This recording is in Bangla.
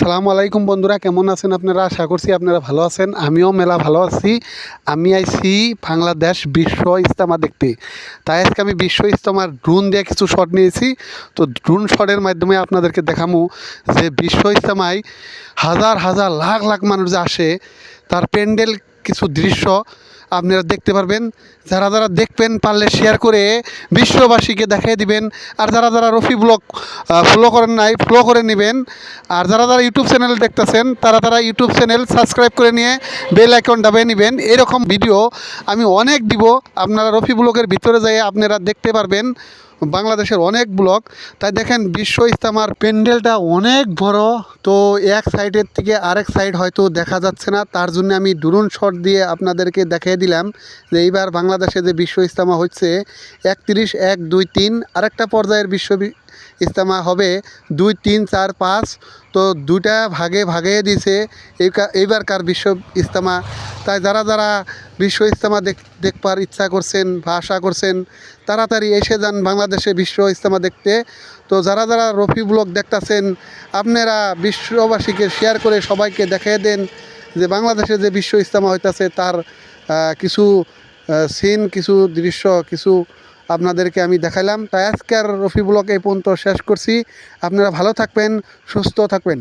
আসসালামু আলাইকুম বন্ধুরা, কেমন আছেন আপনারা? আশা করছি আপনারা ভালো আছেন। আমিও মেলা ভালো আছি। আমি আইছি বাংলাদেশ বিশ্ব ইস্তেমা দেখতে। তাই আজকে আমি বিশ্ব ইজতেমার ড্রোন দিয়ে কিছু শট নিয়েছি। তো ড্রোন শটের মাধ্যমে আপনাদেরকে দেখামু যে বিশ্ব ইস্তেমায় হাজার হাজার লাখ লাখ মানুষ আসে। তার প্যান্ডেল কিছু দৃশ্য আপনারা দেখতে পারবেন। যারা যারা দেখবেন পারলে শেয়ার করে বিশ্ববাসীকে দেখিয়ে দিবেন। আর যারা যারা রফি ব্লগ ফলো করেন নাই ফলো করে নেবেন। আর যারা যারা ইউটিউব চ্যানেল দেখতেছেন, তারা তারা ইউটিউব চ্যানেল সাবস্ক্রাইব করে নিয়ে বেল আইকন দাবিয়ে নেবেন। এরকম ভিডিও আমি অনেক দিব। আপনারা রফি ব্লগের ভিতরে যাই আপনারা দেখতে পারবেন। বাংলাদেশের অনেক ব্লক, তাই দেখেন বিশ্ব ইস্তামার প্যান্ডেলটা অনেক বড়, তো এক সাইডের থেকে আরেক সাইড হয়তো দেখা যাচ্ছে না। তার জন্য আমি ড্রোন শট দিয়ে আপনাদেরকে দেখিয়ে দিলাম যে এইবার বাংলাদেশে যে বিশ্ব ইস্তামা হচ্ছে, একত্রিশ, এক, দুই, তিন, আরেকটা পর্যায়ের বিশ্ব ইস্তেমা হবে দুই, তিন, চার, পাঁচ, তো দুইটা ভাগে ভাগে কা- এইবারকার বিশ্ব ইস্তেমা তাই যারা যারা বিশ্ব ইজতেমা দেখ, দেখবার ইচ্ছা করছেন বা আশা করছেন, তাড়াতাড়ি এসে যান বাংলাদেশে বিশ্ব ইজতেমা দেখতে। তো যারা যারা রফি ব্লগ দেখতাছেন, আপনারা বিশ্ববাসীকে শেয়ার করে সবাইকে দেখিয়ে দেন যে বাংলাদেশে যে বিশ্ব ইজতেমা হইতাছে, তার কিছু সিন কিছু দৃশ্য, কিছু আপনাদেরকে আমি দেখাইলাম। তাই আজকে আর রফি ব্লগ এই পর্যন্ত শেষ করছি। আপনারা ভালো থাকবেন, সুস্থ থাকবেন।